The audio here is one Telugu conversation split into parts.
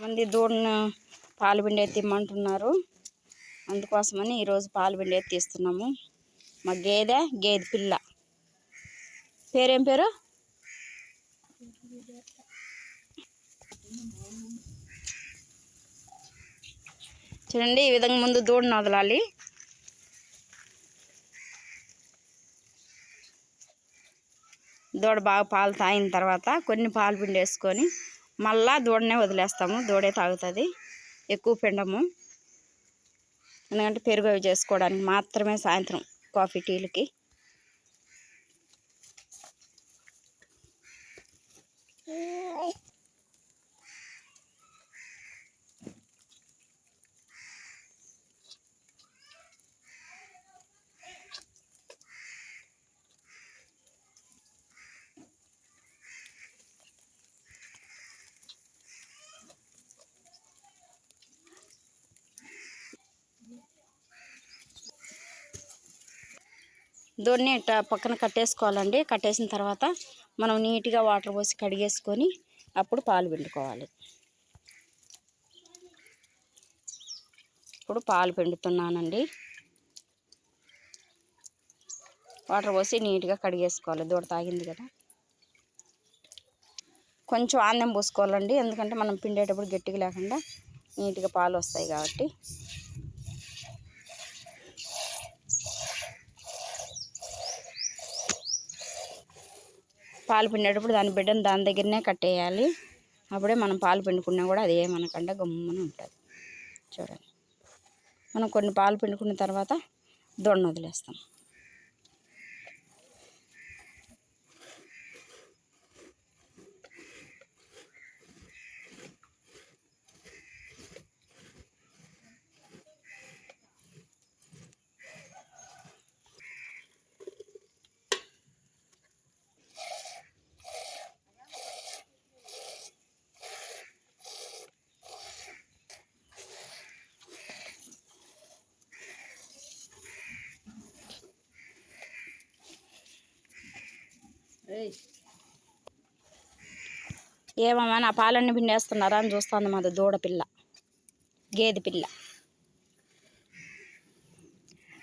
మంది దూడను పాలు పిండి తిమ్మంటున్నారు అందుకోసమని ఈరోజు పాలు పిండి తీస్తున్నాము. మా గేదె గేదె పిల్ల. పేరేం పేరు? చూడండి ఈ విధంగా ముందు దూడను వదలాలి. దూడ బాగా పాలు తాగిన తర్వాత కొన్ని పాలు పిండి వేసుకొని మళ్ళా దూడనే వదిలేస్తాము. దూడే తాగుతుంది. ఎక్కువ పిండము. ఎందుకంటే పెరుగు అవి చేసుకోవడానికి మాత్రమే సాయంత్రం కాఫీ టీలకి. Yeah. ఇట్లా పక్కన కట్టేసుకోవాలండి. కట్టేసిన తర్వాత మనం నీట్గా వాటర్ పోసి కడిగేసుకొని అప్పుడు పాలు పిండుకోవాలి. ఇప్పుడు పాలు పిండుతున్నానండి. వాటర్ పోసి నీట్గా కడిగేసుకోవాలి. దూడ తాగింది కదా. కొంచెం ఆందం పోసుకోవాలండి. ఎందుకంటే మనం పిండేటప్పుడు గట్టిగా లేకుండా నీట్గా పాలు వస్తాయి కాబట్టి. పాలు పిండేటప్పుడు దాని బిడ్డను దాని దగ్గరనే కట్టేయాలి. అప్పుడే మనం పాలు పిండుకున్నా కూడా అదే మనకంటే గమ్మున ఉంటుంది. చూడండి. మనం కొన్ని పాలు పిండుకున్న తర్వాత దొండ వదిలేస్తాం ఏమమ్మా నా పాలన్నీ పిండేస్తున్నారా అని చూస్తుంది మాది దూడపిల్ల గేదె పిల్ల.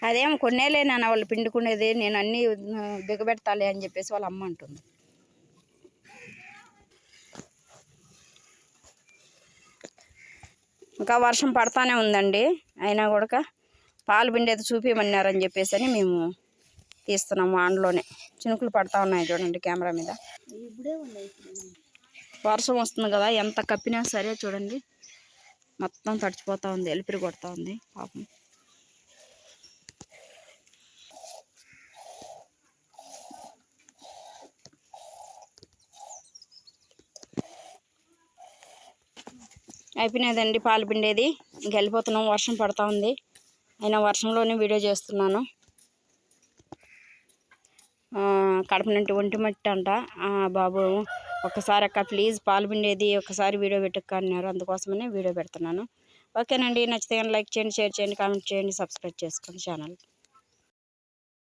అదేం కొన్నేలే నాన్న వాళ్ళు పిండుకునేది నేను అన్నీ బిగబెడతాలే అని చెప్పేసి వాళ్ళ అమ్మ అంటుంది. ఇంకా వర్షం పడతానే ఉందండి అయినా కూడా పాలు పిండేది చూపించమన్నారని చెప్పేసి అని మేము తీస్తున్నాము ఆన్లోనే చినుకులు పడతా ఉన్నాయి చూడండి కెమెరా మీద. వర్షం వస్తుంది కదా ఎంత కప్పినా సరే చూడండి. మొత్తం తడిచిపోతూ ఉంది ఎలిపిరి కొడతా ఉంది పాపం. అయిపోయినదండి పాలు పిండేది. ఇంక వెళ్ళిపోతున్నాం వర్షం పడతా ఉంది. అయినా వర్షంలోనే వీడియో చేస్తున్నాను. కడప నుండి ఒంటి మట్టి అంట. బాబు ఒకసారి అక్క ప్లీజ్ పాలు పిండేది ఒకసారి వీడియో పెట్టుక్క అన్నారు అందుకోసమనే వీడియో పెడుతున్నాను. ఓకేనండి నచ్చితే కానీ లైక్ చేయండి షేర్ చేయండి కామెంట్ చేయండి సబ్స్క్రైబ్ చేసుకోండి ఛానల్.